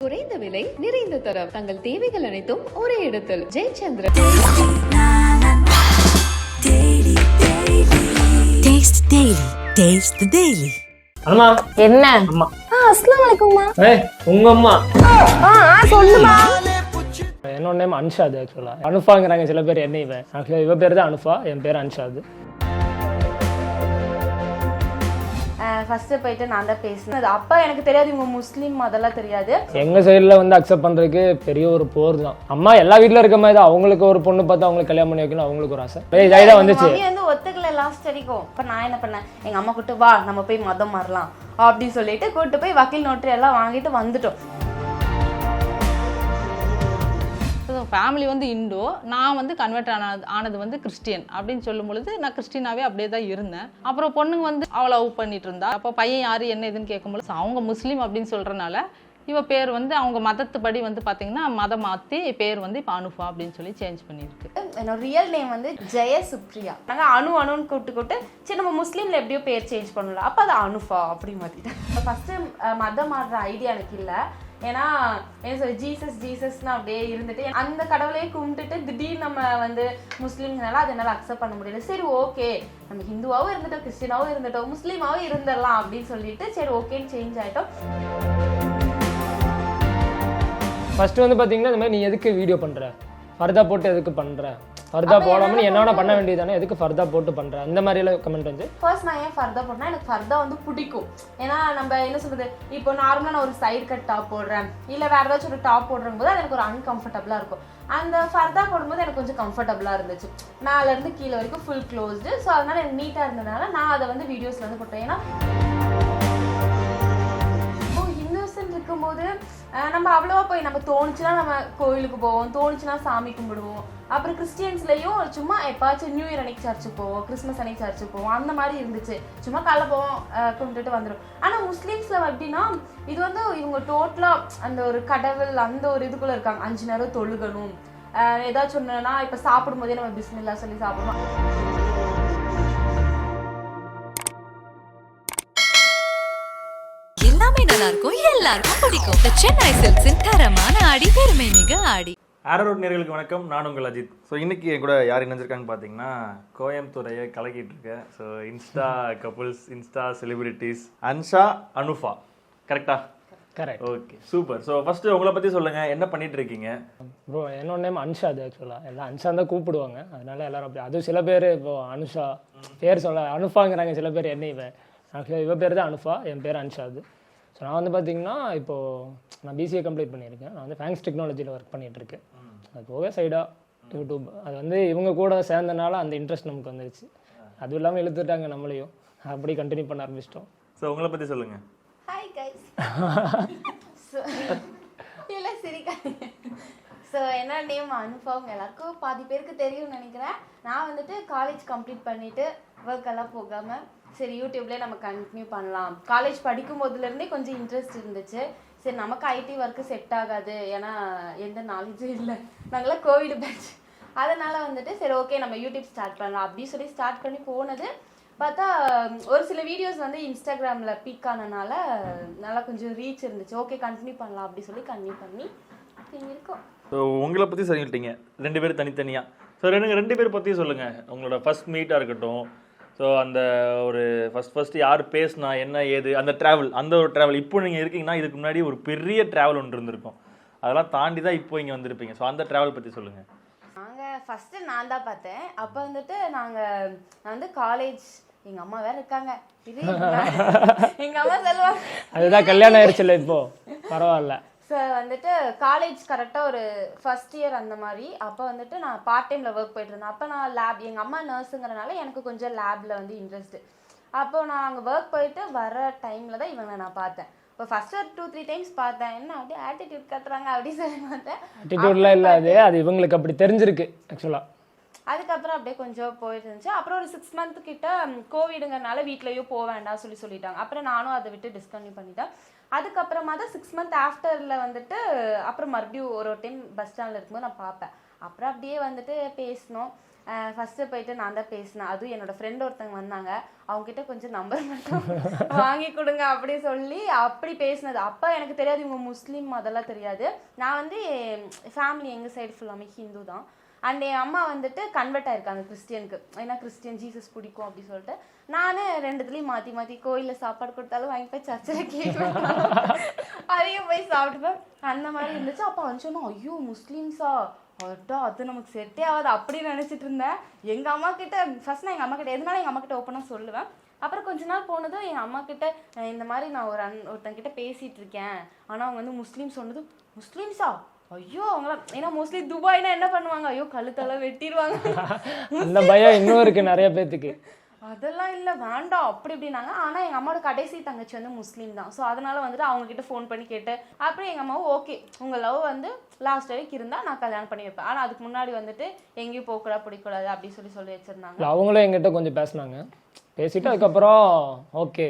குறைந்த விலை நிறைந்த தரம். தங்கள் தேவைகள் அனைத்தும் ஒரே இடத்தில். ஜெயச்சந்திர. அம்மா. என்ன? அம்மா. ஆ அஸ்லாம் வலைக்கும்மா ஏய் உங்க அம்மா. ஆ ஆ சொல்லுமா. என்னோட நேம் அன்ஷாத் ஆக்சுவலா அனுஃபாங்கிறாங்க சில பேர் என்ன இவன். ஆக்சுவலா இவ பேர் தான் அனுஃபா என் பேர் அன்ஷாத். ஃபர்ஸ்ட் போயிட்டு நான் தான் பேசினது அப்பா எனக்கு தெரியாது இவங்க முஸ்லீம் அதெல்லாம் தெரியாது. எங்க சைடுல வந்து அக்செப்ட் பண்றதுக்கு பெரிய ஒரு போர் தான். அம்மா எல்லா வீட்ல இருக்க மாதிரி தான். அவங்களுக்கு ஒரு பொண்ணு பார்த்து அவங்களுக்கு கல்யாணம் பண்ணி வைக்கணும் அவங்களுக்கு ஒரு ஆசை. இதாயிதான் வந்துச்சு. மம்மி வந்து ஒத்துக்கல லாஸ்ட் வரைக்கும். அப்ப நான் என்ன பண்ணேன்? எங்க அம்மா கூட்டு வா நம்ம போய் மதம் மாறலாம் அப்படின்னு சொல்லிட்டு கூட்டு போய் வக்கீல் நோட்டரி எல்லாம் வாங்கிட்டு வந்துட்டோம். ஃபேமிலி வந்து இண்டோ நான் வந்து கன்வெர்ட் ஆனது ஆனது வந்து கிறிஸ்டியன் அப்படின்னு சொல்லும் பொழுது நான் கிறிஸ்டினாவே அப்படியே தான் இருந்தேன். அப்புறம் பொண்ணுங்க வந்து அவளை லவ் பண்ணிட்டு இருந்தா. அப்போ பையன் யார் என்ன இதுன்னு கேட்கும்போது அவங்க முஸ்லீம் அப்படின்னு சொல்கிறனால இவ பேர் வந்து அவங்க மதத்துப்படி வந்து பாத்தீங்கன்னா மதம் மாற்றி பேர் வந்து இப்போ அனுஃபா அப்படின்னு சொல்லி சேஞ்ச் பண்ணியிருக்கு. என்னோட ரியல் நேம் வந்து ஜெய சுப்ரியா நாங்க அனு அனுன்னு கூப்பிட்டு கூப்பிட்டு சரி நம்ம முஸ்லீம்ல எப்படியோ பேர் சேஞ்ச் பண்ணல அப்ப அது அனுஃபா அப்படி மாத்திட்டேன். ஃபர்ஸ்ட் மதம் மாறுற ஐடியா எனக்கு இல்லை. ஏன்னா என்ன சொல்ல ஜீசஸ் ஜீசஸ்னு அப்படியே இருந்துட்டு அந்த கடவுளையே கும்பிட்டுட்டு திடீர்னு நம்ம வந்து முஸ்லீம்னால அதை என்னால் அக்செப்ட் பண்ண முடியல. சரி ஓகே நம்ம ஹிந்துவாகவும் இருந்துட்டோம் கிறிஸ்டினாவும் இருந்துட்டோம் முஸ்லீமாவும் இருந்துடலாம் அப்படின்னு சொல்லிட்டு சரி ஓகேன்னு சேஞ்ச் ஆகிட்டோம் ஃபஸ்ட்டு வந்து பார்த்தீங்கன்னா இந்த மாதிரி நீ எதுக்கு வீடியோ பண்ணுற ஃபர்தா போட்டு எதுக்கு பண்ணுற ஃபர்தா போடாம நீ என்ன வேணா பண்ண வேண்டியதானே எதுக்கு ஃபர்தா போட்டு பண்ற? அந்த மாதிரி எல்லாம் கமெண்ட் வந்து. ஃபர்ஸ்ட் நான் ஏன் ஃபர்தா போட்டேன்னா எனக்கு ஃபர்தா வந்து பிடிக்கும். ஏன்னா நம்ம என்ன சொல்றது? இப்போ நார்மலாக நான் ஒரு சைடு கட் டாப் போடுறேன். இல்லை வேற ஏதாச்சும் ஒரு டாப் போடுற போது அது எனக்கு ஒரு அன்கம்ஃபர்டபுளாக இருக்கும். அந்த ஃபர்தா போடும்போது எனக்கு கொஞ்சம் கம்ஃபர்டபுளாக இருந்துச்சு. மேல இருந்து கீழே வரைக்கும் ஃபுல் க்ளோஸ்டு ஸோ அதனால எனக்கு நீட்டாக இருந்ததுனால நான் அதை வந்து வீடியோஸ்ல வந்து போட்டேன். ஏன்னா இன்னோசன்ட் இருக்கும்போது நம்ம அவ்வளோவா போய் நம்ம தோணுச்சுன்னா நம்ம கோயிலுக்கு போவோம் தோணுச்சுன்னா சாமி கும்பிடுவோம். அப்புறம் கிறிஸ்டியன்ஸ்லேயும் சும்மா எப்பாச்சும் நியூ இயர் அன்னைக்கு சர்ச்சுக்கு போவோம் கிறிஸ்மஸ் அன்னைக்கு சர்ச்சுக்கு போவோம் அந்த மாதிரி இருந்துச்சு. சும்மா காலைல போவோம் கும்பிட்டுட்டு வந்துடும் ஆனால் முஸ்லீம்ஸில் எப்படின்னா இது வந்து இவங்க டோட்டலாக அந்த ஒரு கடவுள் அந்த ஒரு இதுக்குள்ளே இருக்காங்க. அஞ்சு நேரம் தொழுகணும். ஏதாச்சும் ஒண்ணுனா இப்போ சாப்பிடும் போதே நம்ம பிஸ்மில்லா சொல்லி சாப்பிடுவோம் எல்லாருக்கும் பிடிக்கும். The சென்னை சில்க்ஸின் தரமான ஆடி பெருமை மிக ஆடி. ஆரோட் நேர்களுக்கு வணக்கம். நான் உங்கள் அஜித். ஸோ இன்னைக்கு என் கூட யார் இணைஞ்சிருக்காங்கன்னு பார்த்தீங்கன்னா கோயம்புத்தூரையை கலக்கிட்டு இருக்கேன் so insta couples insta celebrities Ansha Anufa. கரெக்டா correct okay super so first உங்களை பற்றி சொல்லுங்க. என்ன பண்ணிட்டு இருக்கீங்க ப்ரோ என்னோட நேம் அன்ஷாத் ஆக்சுவலா எல்லாம் அன்ஷா தான் கூப்பிடுவாங்க. அதனால எல்லாரும் அப்படி அதுவும் சில பேர் இப்போ அனுஷா. பேர் சொல்ல அனுஃபாங்கிறாங்க சில பேர் என்ன இவன் ஆக்சுவலா இவ பேர் தான் அனுஃபா. என் பேர் அன்ஷாத் ஸோ நான் வந்து பார்த்தீங்கன்னா இப்போ நான் பிசிஏ கம்ப்ளீட் பண்ணியிருக்கேன். நான் வந்து ஃபேங்க்ஸ் டெக்னாலஜியில் ஒர்க் பண்ணிட்டு இருக்கேன் அது போக சைடாக யூடியூப் அது வந்து இவங்க கூட சேர்ந்தனால அந்த இன்ட்ரெஸ்ட் நமக்கு வந்துருச்சு. அதுவும் இல்லாமல் இழுத்துட்டாங்க நம்மளையும். அப்படி கண்டினியூ பண்ண ஆரம்பிச்சிட்டோம். ஸோ உங்களை பற்றி சொல்லுங்க. ஹாய் கைஸ் இல்லை சிரிக்காதீங்க ஸோ என்ன நேம் அனுபவம் எல்லாருக்கும் பாதி பேருக்கு தெரியும்னு நினைக்கிறேன். நான் வந்துட்டு காலேஜ் கம்ப்ளீட் பண்ணிட்டு ஒர்க் எல்லாம் போகாம சரி யூடியூப்லேயே நம்ம கண்டினியூ பண்ணலாம். காலேஜ் படிக்கும் போதுலேருந்தே கொஞ்சம் இன்ட்ரெஸ்ட் இருந்துச்சு. சரி நமக்கு ஐடி ஒர்க்கு செட் ஆகாது. ஏன்னா எந்த நாலேஜும் இல்லை. நாங்களாம் கோவிட் பேட்ச் அதனால் வந்துட்டு சரி ஓகே நம்ம யூடியூப் ஸ்டார்ட் பண்ணலாம். அப்படின்னு சொல்லி ஸ்டார்ட் பண்ணி போனது. பார்த்தா ஒரு சில வீடியோஸ் வந்து இன்ஸ்டாகிராமில் பீக் ஆனனால நல்லா கொஞ்சம் ரீச் இருந்துச்சு. ஓகே கண்டினியூ பண்ணலாம். அப்படி சொல்லி கண்டினியூ பண்ணி இருக்கோம். ஸோ உங்களை பற்றி சொல்லிட்டீங்க ரெண்டு பேரும் தனித்தனியாக ஸோ ரெண்டு ரெண்டு பேர் பற்றி சொல்லுங்கள் உங்களோட ஃபர்ஸ்ட் மீட்டாக இருக்கட்டும். ஸோ அந்த ஒரு ஃபர்ஸ்ட் ஃபர்ஸ்ட் யார் பேசுனா என்ன ஏது அந்த ட்ராவல் அந்த ஒரு ட்ராவல் இப்போ நீங்கள் இருக்கீங்கன்னா இதுக்கு முன்னாடி ஒரு பெரிய ட்ராவல் ஒன்று இருந்திருக்கும். அதெல்லாம் தாண்டி தான் இப்போ இங்கே வந்திருப்பீங்க. ஸோ அந்த ட்ராவல் பற்றி சொல்லுங்கள் நாங்கள் ஃபஸ்ட்டு நான் தான் பார்த்தேன். அப்போ வந்துட்டு நாங்கள் நான் வந்து காலேஜ் எங்கள் அம்மா வேற இருக்காங்க. எங்கள் அம்மா சொல்லுவாங்க. அதுதான் கல்யாணம் ஆயிடுச்சுல்ல இப்போ? பரவாயில்ல. வந்துட்டு காலேஜ் கரெக்டாக ஒரு ஃபர்ஸ்ட் இயர் அந்த மாதிரி. அப்போ வந்துட்டு நான் பார்ட் டைமில் ஒர்க் போயிட்டு இருந்தேன். அப்போ நான் லேப் எங்கள் அம்மா நர்ஸுங்கிறனால எனக்கு கொஞ்சம் லேபில் வந்து இன்ட்ரெஸ்ட் அப்போ நான் அங்கே ஒர்க் போயிட்டு வர டைமில் தான் இவங்களை நான் பார்த்தேன். இப்போ ஃபர்ஸ்ட் ஒரு டூ த்ரீ டைம்ஸ் பார்த்தேன். என்ன அப்படியே ஆட்டிடியூட் கத்துறாங்க அப்படின்னு சொல்லி பார்த்தேன். ஆட்டிடியூட்லாம் இல்லை அது. இவங்களுக்கு அப்படி தெரிஞ்சிருக்கு ஆக்சுவலாக அதுக்கப்புறம் அப்படியே கொஞ்சம் போயிட்டு இருந்துச்சு. அப்புறம் ஒரு சிக்ஸ் மந்த் கிட்ட கோவிடுங்கனால வீட்லயும் போக வேண்டாம் சொல்லி சொல்லிட்டாங்க. அப்புறம் நானும் அதை விட்டு டிஸ்கன்டினியூ பண்ணிட்டேன். அதுக்கப்புறமா தான் சிக்ஸ் மந்த் ஆஃப்டரில் வந்துட்டு அப்புறம் மறுபடியும் ஒரு டைம் பஸ் ஸ்டாண்டில் இருக்கும்போது நான் பார்ப்பேன். அப்புறம் அப்படியே வந்துட்டு பேசினோம் ஃபஸ்ட்டு போயிட்டு நான் தான் பேசினேன். அதுவும் என்னோட ஃப்ரெண்ட் ஒருத்தவங்க வந்தாங்க. அவங்க கிட்ட கொஞ்சம் நம்பர் மட்டும் வாங்கி கொடுங்க அப்படி சொல்லி அப்படி பேசினது. அப்போ எனக்கு தெரியாது இவங்க முஸ்லீம் அதெல்லாம் தெரியாது. நான் வந்து ஃபேமிலி எங்கள் சைடு ஃபுல்லாமே ஹிந்து தான். அண்ட் என் அம்மா வந்துட்டு கன்வெர்ட் ஆயிருக்காங்க கிறிஸ்டியனுக்கு. ஏன்னா கிறிஸ்டியன் ஜீசஸ் பிடிக்கும் அப்படின்னு சொல்லிட்டு. நானே ரெண்டுத்துலேயும் மாற்றி மாற்றி கோயிலில் சாப்பாடு கொடுத்தாலும் வாங்கி போய் சர்ச்சில் கேட்பேன் அதையும் போய் சாப்பிட்டுப்பேன். அந்த மாதிரி இருந்துச்சு. அப்போ அனுப்பிச்சோன்னா ஐயோ முஸ்லீம்ஸா? அட்டா அது நமக்கு செட்டே ஆகாது. அப்படின்னு நினச்சிட்டு இருந்தேன். எங்கள் அம்மா கிட்ட ஃபர்ஸ்ட் நான் எங்கள் அம்மா கிட்ட எதனால எங்கள் அம்மா கிட்ட ஓப்பனாக சொல்லுவேன். அப்புறம் கொஞ்ச நாள் போனதும் எங்கள் அம்மா கிட்ட இந்த மாதிரி நான் ஒரு அன் ஒருத்தன் கிட்ட பேசிட்டு இருக்கேன். ஆனால் அவங்க வந்து முஸ்லீம் சொன்னதும் முஸ்லீம்ஸா? ஐயோ அவங்களாம் ஏன்னா மோஸ்ட்லி துபாய்னா என்ன பண்ணுவாங்க? ஐயோ கழுத்தெல்லாம் வெட்டிடுவாங்க அந்த பயம் இன்னும் இருக்கு நிறைய பேத்துக்கு. அதெல்லாம் இல்லை வேண்டாம். அப்படி இப்படின்னாங்க. ஆனால் எங்கள் அம்மாவோட கடைசி தங்கச்சி வந்து முஸ்லீம் தான். ஸோ அதனால வந்துட்டு அவங்க கிட்ட ஃபோன் பண்ணி கேட்டு அப்புறம் எங்கள் அம்மாவும் ஓகே உங்கள் லவ் வந்து லாஸ்ட் வரைக்கும் இருந்தால் நான் கல்யாணம் பண்ணி வைப்பேன். ஆனால் அதுக்கு முன்னாடி வந்துட்டு எங்கேயும் போகக்கூடாது பிடிக்கூடாது அப்படி சொல்லி சொல்லி வச்சிருந்தாங்க. அவங்களும் எங்கிட்ட கொஞ்சம் பேசினாங்க. பேசிட்டு அதுக்கப்புறம் ஓகே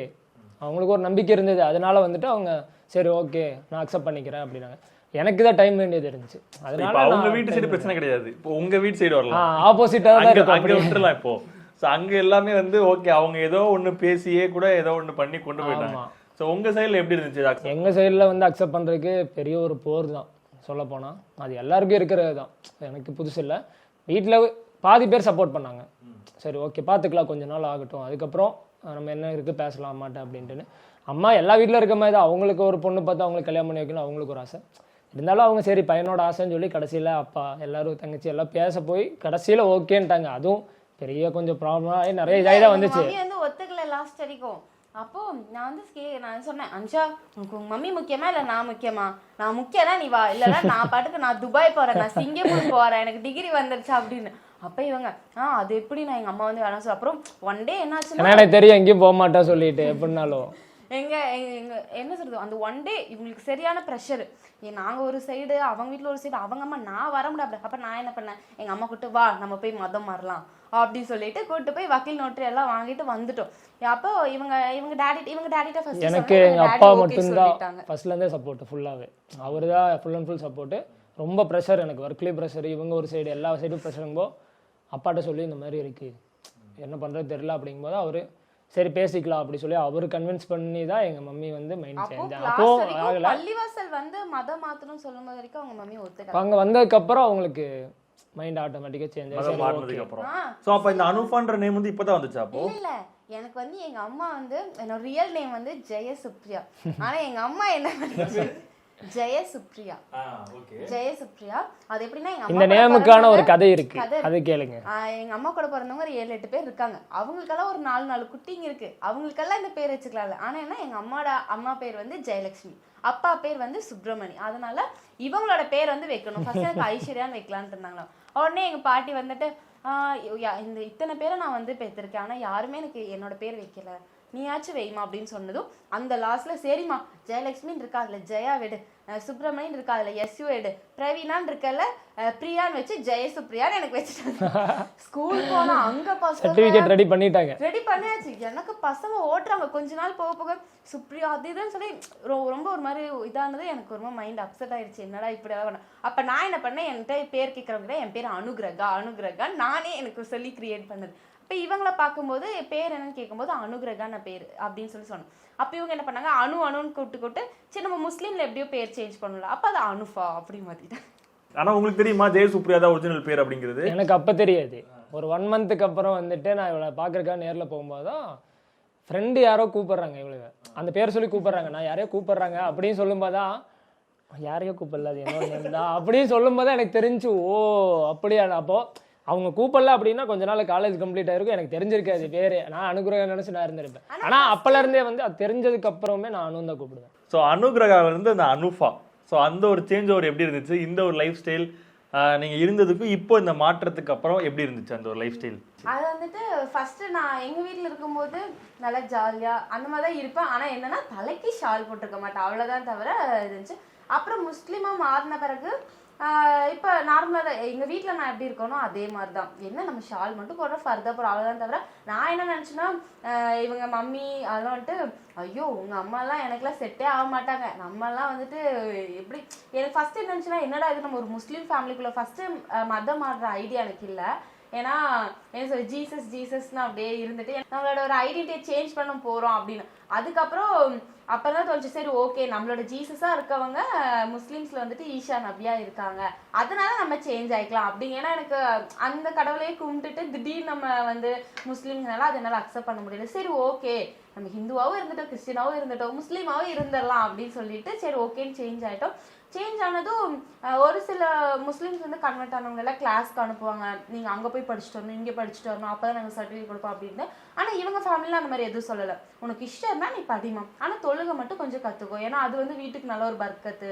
அவங்களுக்கு ஒரு நம்பிக்கை இருந்தது. அதனால வந்துட்டு அவங்க சரி ஓகே நான் அக்செப்ட் பண்ணிக்கிறேன் அப்படின்னாங்க. எனக்கு தான் டைம் வேண்டியது இருந்துச்சு. அதனால அவங்க வீட்டு சைடு பிரச்சனை கிடையாது. இப்போ உங்க வீட்டு சைடு வரலாம். ஆப்போசிட்டாக தான் அங்க விட்டுறலாம் இப்போ. சோ அங்க எல்லாமே வந்து ஓகே அவங்க ஏதோ ஒண்ணு பேசியே கூட ஏதோ ஒண்ணு பண்ணி கொண்டு போயிட்டாங்க. சோ உங்க சைடுல எப்படி இருந்துச்சு? எங்க சைடில் வந்து அக்செப்ட் பண்றதுக்கு பெரிய ஒரு போர் தான் சொல்ல போனா அது எல்லாருக்கும் இருக்கிறது தான். எனக்கு புதுசு இல்லை. வீட்டில் பாதி பேர் சப்போர்ட் பண்ணாங்க. சரி ஓகே பார்த்துக்கலாம் கொஞ்ச நாள் ஆகட்டும். அதுக்கப்புறம் நம்ம என்ன இருக்கு பேசலாம் மாட்டேன் அப்படின்ட்டுன்னு. அம்மா எல்லா வீட்டில் இருக்க மாதிரி தான். அவங்களுக்கு ஒரு பொண்ணு பார்த்து அவங்களுக்கு கல்யாணம் பண்ணி வைக்கணும். அவங்களுக்கு ஒரு ஆசை. இருந்தாலும் அவங்க சரி பையனோட ஆசைன்னு சொல்லி கடைசியில் அப்பா எல்லாரும் தங்கச்சி எல்லாம் பேச போய் கடைசியில் ஓகேன்ட்டாங்க. அதுவும் பெரிய கொஞ்சம் ப்ராப்ளம் ஆகி நிறைய இதாகி தான் வந்துச்சு. வந்து ஒத்துக்கல லாஸ்ட் வரைக்கும். அப்போ நான் வந்து கே நான் சொன்னேன் அன்ஷா உனக்கு உங்க மம்மி முக்கியமா இல்ல நான் முக்கியமா? நான் முக்கியம்னா நீ வா இல்லைன்னா நான் பாட்டுக்கு நான் துபாய் போறேன் நான் சிங்கப்பூர் போறேன் எனக்கு டிகிரி வந்துருச்சு அப்படின்னு. அப்ப இவங்க ஆ அது எப்படி நான் எங்க அம்மா வந்து வேணாம் அப்புறம் ஒன் டே என்னாச்சுன்னா ஏன்னா எனக்கு தெரியும் எங்கேயும் போக மாட்டா சொல்லிட்டு எப்படின்னாலும் எங்க எங்க எங்க என்ன சொல்றது? அந்த ஒன் டே இவங்களுக்கு சரியான ப்ரெஷர் நாங்க ஒரு சைடு அவங்க வீட்ல ஒரு சைடு அவங்க அம்மா நான் வர முடியாது அப்ப நான் என்ன பண்ணேன்? எங்க அம்மா கூட்டு வா நம்ம போய் மதம் மாறலாம். அப்படின்னு சொல்லிட்டு கூட்டு போய் வக்கீல் நோட்டரி எல்லாம் வாங்கிட்டு வந்துட்டோம். அப்போ இவங்க இவங்க டேடி இவங்க டேடிட்ட ஃபர்ஸ்ட் எனக்கு எங்க அப்பா மட்டும்தான் ஃபர்ஸ்ட்லேருந்தே சப்போர்ட் ஃபுல்லாகவே அவர் தான் ஃபுல் அண்ட் ஃபுல் சப்போர்ட்டு ரொம்ப ப்ரெஷர் எனக்கு. ஒர்க்லேயும் ப்ரெஷர் இவங்க ஒரு சைடு எல்லா சைடும் ப்ரெஷருங்கோ அப்பாட்ட சொல்லி இந்த மாதிரி இருக்கு. என்ன பண்ணுறது தெரில அப்படிங்கும்போது அவர் சரி பேசிக்கலாம் அப்படி சொல்லி அவர் கன்வின்ஸ் பண்ணி தான் எங்கள் மம்மி வந்து மைண்ட் சேஞ்ச் அப்போ ஆகலை. பள்ளிவாசல் வந்து மதம் மாத்தணும் சொல்லும் போது வரைக்கும் அவங்க மம்மி ஒத்துக்கல. அங்கே வந்ததுக்கப்புறம் அவங்களுக்கு மைண்ட் ஆட்டோமேட்டிக்காக சேஞ்ச் மதம் ஆகி மாறினதுக்கு அப்புறம். சோ அப்ப இந்த அனுஃபான்ற நேம் வந்து இப்பதான் வந்துச்சா அப்போ? இல்ல இல்ல. எனக்கு வந்து எங்க அம்மா வந்து என்னோட ரியல் நேம் வந்து ஜெயசுப்ரியா. ஆனா எங்க அம்மா என்ன பண்ணுச்சு ஜெயசுப்ரியா ஓகே. ஜெயசுப்ரியா அது எப்படின்னா எங்க இந்த நேமுக்கான ஒரு கதை இருக்கு. கதை அது கேளுங்க. எங்க அம்மா கூட பிறந்தவங்க ஒரு ஏழு எட்டு பேர் இருக்காங்க. அவங்களுக்கெல்லாம் ஒரு நாலு நாலு குட்டிங்க இருக்கு. அவங்களுக்கெல்லாம் இந்த பேர் வச்சுக்கலாம்ல. ஆனா என்ன எங்க அம்மாவோட அம்மா பேர் வந்து ஜெயலட்சுமி அப்பா பேர் வந்து சுப்பிரமணி. அதனால இவங்களோட பேர் வந்து வைக்கணும். ஃபர்ஸ்ட் எனக்கு ஐஸ்வர்யான்னு வைக்கலான்ட்டு இருந்தாங்களாம். உடனே எங்க பாட்டி வந்துட்டு இந்த இத்தனை பேரை நான் வந்து பெற்றிருக்கேன். ஆனா யாருமே எனக்கு என்னோட பேர் வைக்கல. நீயாச்சும் வைமா அப்படின்னு சொன்னதும் அந்த லாஸ்ட்ல சரிம்மா ஜெயலட்சுமின்னு இருக்கா அதுல ஜெயா விடு. சுப்பிரமணியன் இருக்கா அதுல எஸ்யூ எடு பிரவீனான்னு இருக்கல பிரியான்னு வச்சு ஜெயசுப்ரியான்னு எனக்கு வச்சுட்டாங்க. ஸ்கூல் போனா அங்க பசங்க சர்டிஃபிகேட் ரெடி பண்ணிட்டாங்க. ரெடி பண்ணியாச்சு. எனக்கு பசங்க ஓட்டுறாங்க. கொஞ்ச நாள் போக போக சுப்ரியா அது இதுன்னு சொல்லி ரொம்ப ஒரு மாதிரி இதானது. எனக்கு ரொம்ப மைண்ட் அப்செட் ஆயிடுச்சு. என்னடா இப்படி எல்லாம் பண்ண? அப்ப நான் என்ன பண்ணேன்? என்கிட்ட பேர் கேட்கறவங்க என் பேர் அனுகிரகா. அனுகிரகா நானே எனக்கு சொல்லி கிரியேட் பண்ணது. அப்ப இவங்கள பார்க்கும்போது பேர் என்னன்னு கேட்கும்போது அனுகிரகான பேர் அப்படின்னு சொல்லி சொன்னேன் அப்ப இவங்க என்ன பண்ணாங்க? அனு அனுன்னு கூப்பிட்டு கூப்பிட்டு சரி நம்ம முஸ்லீம்ல எப்படியோ பேர் சேஞ்ச் பண்ணல அப்ப அது அனுஃபா அப்படி மாத்திட்டேன் ஆனா உங்களுக்கு தெரியுமா ஜெயசுப்ரியா தான் ஒரிஜினல் பேர் அப்படிங்கிறது? எனக்கு அப்போ தெரியாது. ஒரு ஒன் மந்த்துக்கு அப்புறம் வந்துட்டு நான் இவளை பார்க்கறக்கா நேரில் போகும்போது தான் ஃப்ரெண்டு யாரோ கூப்பிடுறாங்க இவளுங்க அந்த பேர் சொல்லி கூப்பிடுறாங்க. நான் யாரையோ கூப்பிடுறாங்க அப்படின்னு சொல்லும்போது தான் யாரையோ கூப்பிடல அது என்னோட தான் அப்படின்னு சொல்லும்போது தான் எனக்கு தெரிஞ்சு ஓ அப்படியா அப்போ அவங்க கூப்பிடல அப்படின்னா கொஞ்ச நாள் காலேஜ் கம்ப்ளீட் ஆயிருக்கும். எனக்கு தெரிஞ்சிருக்காது. பேரு நான் அனுகிரகம் நினைச்சு நான் இருந்திருப்பேன். ஆனா அப்பல இருந்தே வந்து அது தெரிஞ்சதுக்கு அப்புறமே நான் அனு தான் கூப்பிடுவேன். ஸோ அனுகிரகால இருந்து அந்த அனுஃபா. ஸோ அந்த ஒரு சேஞ்ச் ஓவர் எப்படி இருந்துச்சு? இந்த ஒரு லைஃப் ஸ்டைல் நீங்க இருந்ததுக்கும் இப்போ இந்த மாற்றத்துக்கு அப்புறம் எப்படி இருந்துச்சு அந்த ஒரு லைஃப் ஸ்டைல் அது வந்துட்டு ஃபர்ஸ்ட் நான் எங்க வீட்ல இருக்கும்போது நல்லா ஜாலியா அந்த மாதிரி தான் இருப்பேன். ஆனா என்னன்னா தலைக்கு ஷால் போட்டிருக்க மாட்டேன். அவ்வளவுதான் தவிர இருந்துச்சு. அப்புறம் முஸ்லீமா மாறின பிறகு இப்போ நார்மலாக தான். எங்கள் வீட்டில் நான் எப்படி இருக்கணும் அதே மாதிரி தான் என்ன நம்ம ஷால் மட்டும் போடுறோம் ஃபர்தர் போகிறோம் அவ்வளோதான் தவிர நான் என்ன நினச்சேன்னா இவங்க மம்மி அதெல்லாம் வந்துட்டு ஐயோ உங்கள் அம்மாலாம் எனக்குலாம் செட்டே ஆக மாட்டாங்க. நம்மெல்லாம் வந்துட்டு எப்படி எனக்கு ஃபஸ்ட்டு என்ன என்னடா இது நம்ம ஒரு முஸ்லீம் ஃபேமிலிக்குள்ளே ஃபர்ஸ்ட் மதம் ஆடுற ஐடியா எனக்கு இல்லை. ஏன்னா என்ன சொல்ற ஜீசஸ் ஜீசஸ்னு அப்படியே இருந்துட்டு நம்மளோட ஒரு ஐடென்டிட்டியை சேஞ்ச் பண்ண போறோம் அப்படின்னு. அதுக்கப்புறம் அப்பதான் தோணுச்சு சரி ஓகே நம்மளோட ஜீசஸா இருக்கவங்க முஸ்லீம்ஸில் வந்துட்டு ஈஷா நபியா இருக்காங்க. அதனால நம்ம சேஞ்ச் ஆயிக்கலாம் அப்படிங்க ஏன்னா எனக்கு அந்த கடவுளையே கும்பிட்டுட்டு திடீர்னு நம்ம வந்து முஸ்லீம்ஸ்னால அதை என்னால அக்செப்ட் பண்ண முடியல. சரி ஓகே நம்ம ஹிந்துவாகவும் இருந்துட்டோம் கிறிஸ்டினாவும் இருந்துட்டோம் முஸ்லீமாவும் இருந்துடலாம் அப்படின்னு சொல்லிட்டு சரி ஓகேன்னு சேஞ்ச் ஆயிட்டோம். சேஞ்ச் ஆனதும் ஒரு சில முஸ்லீம்ஸ் வந்து கன்வெர்ட் ஆனவங்க எல்லாம் கிளாஸ்க்கு அனுப்புவாங்க. நீங்க அங்க போய் படிச்சுட்டு வரணும் இங்கே படிச்சுட்டு வரணும் அப்பதான் நாங்க சர்டிஃபிகேட் கொடுப்போம் அப்படின்னு ஆனா இவங்க ஃபேமிலியில் அந்த மாதிரி எதுவும் சொல்லல. உனக்கு இஷ்டம் இருந்தா நீ படிமா ஆனா தொழுகை மட்டும் கொஞ்சம் கத்துக்கோ. ஏன்னா அது வந்து வீட்டுக்கு நல்ல ஒரு பர்க்கத்து.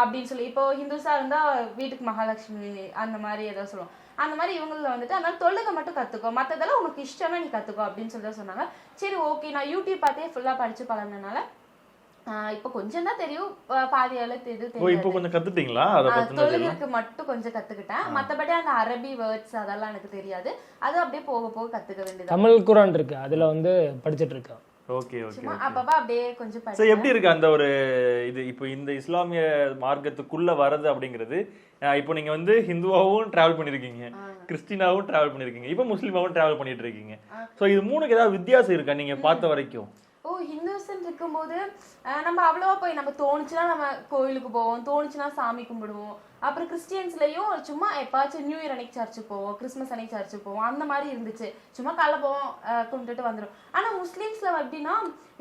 அப்படின்னு சொல்லி இப்போ ஹிந்துஸா இருந்தா வீட்டுக்கு மகாலட்சுமி அந்த மாதிரி ஏதோ சொல்லுவோம் அந்த மாதிரி இவங்கள வந்துட்டு அதனால தொழுகை மட்டும் கற்றுக்கோ மற்றதெல்லாம் உனக்கு இஷ்டமே நீ கற்றுக்கோ அப்படின்னு சொல்லி சொன்னாங்க. சரி ஓகே நான் யூடியூப் பார்த்தே ஃபுல்லாக படித்து பழகினால இப்போ கொஞ்சம் தான் தெரியும். பாதி அளவு இது ஓ இப்போ கொஞ்சம் கத்துட்டீங்களா? தொழுகைக்கு மட்டும் கொஞ்சம் கத்துக்கிட்டேன். மத்தபடி அந்த அரபி வேர்ட்ஸ் அதெல்லாம் எனக்கு தெரியாது. அது அப்படியே போக போக கத்துக்க வேண்டியது தமிழ் குரான் இருக்கு. அதுல வந்து படிச்சிட்டு இருக்கேன் ஓகே ஓகே சும்மா அப்பப்ப அப்படியே கொஞ்சம் ஸோ. எப்படி இருக்கு அந்த ஒரு இது? இப்போ இந்த இஸ்லாமிய மார்க்கத்துக்குள்ள வர்றது அப்படிங்கிறது இப்போ நீங்க வந்து ஹிந்துவாவும் டிராவல் பண்ணிருக்கீங்க கிறிஸ்டினாவும் டிராவல் பண்ணிருக்கீங்க இப்போ முஸ்லீமாவும் டிராவல் பண்ணிட்டு இருக்கீங்க. ஸோ இது மூணுக்கு ஏதாவது வித்தியாசம் இருக்கா நீங்க பார்த்த வரைக்கும்? ஓ ஹிந்துஸ்ன்னு இருக்கும்போது நம்ம அவ்வளோவா போய் நம்ம தோணுச்சுன்னா நம்ம கோயிலுக்கு போவோம் தோணுச்சுன்னா சாமி கும்பிடுவோம். அப்புறம் கிறிஸ்டியன்ஸ்லையும் சும்மா எப்பாச்சும் நியூ இயர் அன்னைக்கு சர்ச்சுக்கு போவோம் கிறிஸ்மஸ் அன்னைக்கு சர்ச்சுக்கு போவோம் அந்த மாதிரி இருந்துச்சு. சும்மா காலைல போவோம் கும்பிட்டுட்டு வந்துடும் ஆனால் முஸ்லீம்ஸில் எப்படின்னா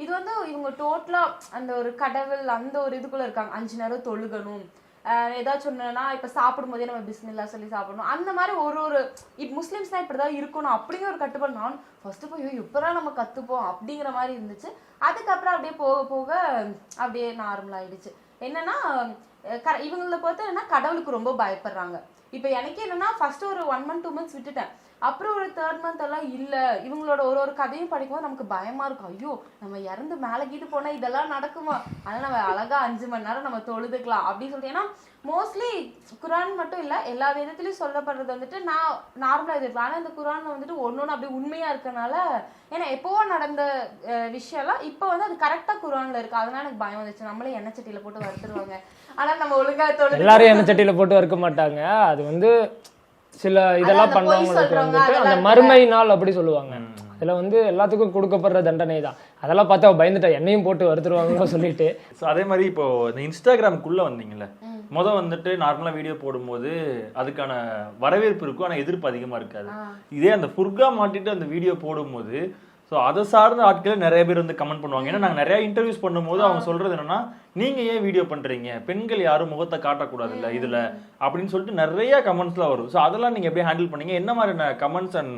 இது வந்து இவங்க டோட்டலாக அந்த ஒரு கடவுள் அந்த ஒரு இதுக்குள்ளே இருக்காங்க. அஞ்சு நேரம் தொழுகணும். ஏதாச்சும் ஒன்றுனா இப்போ சாப்பிடும் போதே நம்ம பிஸ்மில்லா சொல்லி சாப்பிடணும். அந்த மாதிரி ஒரு ஒரு இட் முஸ்லீம்ஸ்னா இப்படி தான் இருக்கணும் அப்படிங்கிற ஒரு கட்டுப்பாடு நான் ஃபஸ்ட்டு போய் ஐயோ, நம்ம கற்றுப்போம் அப்படிங்கிற மாதிரி இருந்துச்சு. அதுக்கப்புறம் அப்படியே போக போக அப்படியே நார்மல் ஆயிடுச்சு. என்னன்னா க- இவங்களை பொறுத்த என்னன்னா கடவுளுக்கு ரொம்ப பயப்படுறாங்க. இப்போ எனக்கு என்னன்னா ஃபர்ஸ்ட் ஒரு ஒன் மந்த் டூ மந்த்ஸ் விட்டுட்டேன். அப்புறம் ஒரு தேர்ட் மந்த் எல்லாம் இல்ல. இவங்களோட ஒரு ஒரு கதையும் படிக்கும்போது நமக்கு பயமா இருக்கும். ஐயோ நம்ம இறந்து மேலே கீட்டு போனா இதெல்லாம் நடக்குமா? அதனால நம்ம அழகா அஞ்சு மணி நேரம் நம்ம தொழுதுக்கலாம் அப்படின்னு சொல்லிட்டு. ஏன்னா மோஸ்ட்லி குரான் மட்டும் இல்ல எல்லா விதத்துலையும் சொல்லப்படுறது வந்துட்டு நான் நார்மலா இது ஆனா இந்த குரான் வந்துட்டு ஒன்னொன்னு அப்படியே உண்மையா இருக்கனால ஏன்னா எப்போவோ நடந்த அஹ், விஷயம்லாம் இப்போ வந்து அது கரெக்டா குரான்ல இருக்கு. அதனால எனக்கு பயம் வந்துச்சு. நம்மளே எண்ணெய் சட்டியில போட்டு வறுத்துருவாங்க. ஆனா நம்ம ஒழுங்கா எல்லாரும் எண்ணெய் சட்டியில போட்டு வறுக்க மாட்டாங்க. அது வந்து சில இதெல்லாம் பண்ணவங்களுக்கு சொல்றவங்க, வந்துட்டு அந்த அதெல்லாம் மறுமை நாள் அப்படி சொல்லுவாங்க. அதுல வந்து எல்லாத்துக்கும் கொடுக்கப்படுற தண்டனை தான் அதெல்லாம் பார்த்தா அவ பயந்துட்டா எண்ணெயும் போட்டு வறுத்துருவாங்களோ சொல்லிட்டு. ஸோ அதே மாதிரி இப்போ இந்த இன்ஸ்டாகிராமுக்குள்ள வந்தீங்கல்ல முத வந்துட்டு நார்மலா வீடியோ போடும்போது அதுக்கான வரவேற்பு இருக்கும் ஆனா எதிர்ப்பு அதிகமா இருக்காது. இதே அந்த ஃபுர்கா மாட்டிட்டு அந்த வீடியோ போடும்போது ஸோ அதை சார்ந்த ஆட்கள் நிறைய பேர் வந்து கமெண்ட் பண்ணுவாங்க. ஏன்னா நாங்கள் நிறைய இன்டர்வியூஸ் பண்ணும்போது அவங்க சொல்றது என்னன்னா நீங்க ஏன் வீடியோ பண்றீங்க? பெண்கள் யாரும் முகத்தை காட்டக்கூடாதுல்ல இதுல? அப்படின்னு சொல்லிட்டு நிறைய கமெண்ட்ஸ்லாம் வரும். ஸோ அதெல்லாம் நீங்க எப்படி ஹேண்டில் பண்ணீங்க? என்ன மாதிரியான கமெண்ட்ஸ் அண்ட்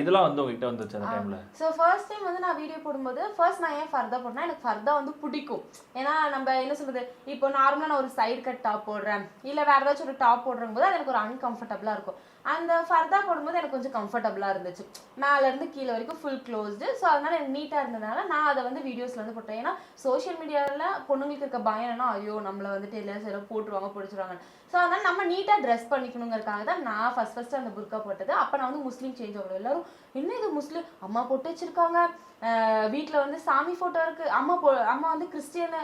இதெல்லாம் வந்து உங்ககிட்ட வந்துச்சு அந்த டைம்ல ஸோ ஃபர்ஸ்ட் டைம் வந்து நான் வீடியோ போடும்போது ஃபர்ஸ்ட் நான் ஏன் ஃபர்தா போட்டேன்னா எனக்கு ஃபர்தா வந்து பிடிக்கும். ஏன்னா நம்ம என்ன சொல்றது? இப்போ நார்மலாக நான் ஒரு சைடு கட் டாப் போடுறேன். இல்லை வேற ஏதாச்சும் ஒரு டாப் போடுறோம் போது அது எனக்கு ஒரு அன்கம்ஃபர்டபுளாக இருக்கும். அந்த ஃபர்தா போடும்போது எனக்கு கொஞ்சம் கம்ஃபர்டபுளாக இருந்துச்சு. மேலேருந்து கீழே வரைக்கும் ஃபுல் க்ளோஸ்டு ஸோ அதனால எனக்கு நீட்டாக இருந்ததுனால நான் அதை வந்து வீடியோஸில் வந்து போட்டேன். ஏன்னா சோஷியல் மீடியாவில் பொண்ணுங்களுக்கு இருக்க பயம் என்னன்னா ஐயோ நம்மளை வந்து டெய்லர்ஸ் எல்லாம் போட்டுருவாங்க பிடிச்சிருவாங்க ஸோ அதனால் நம்ம நீட்டாக ட்ரெஸ் பண்ணிக்கணுங்கிறதுக்காக தான் நான் ஃபர்ஸ்ட் ஃபஸ்ட்டு அந்த புர்க்கா போட்டது. அப்போ நான் வந்து முஸ்லீம் சேஞ்ச் ஆகணும். எல்லோரும் என்ன இது முஸ்லீம் அம்மா போட்டு வச்சிருக்காங்க. வீட்டில் வந்து சாமி ஃபோட்டோ இருக்கு. அம்மா போ அம்மா வந்து கிறிஸ்டியனு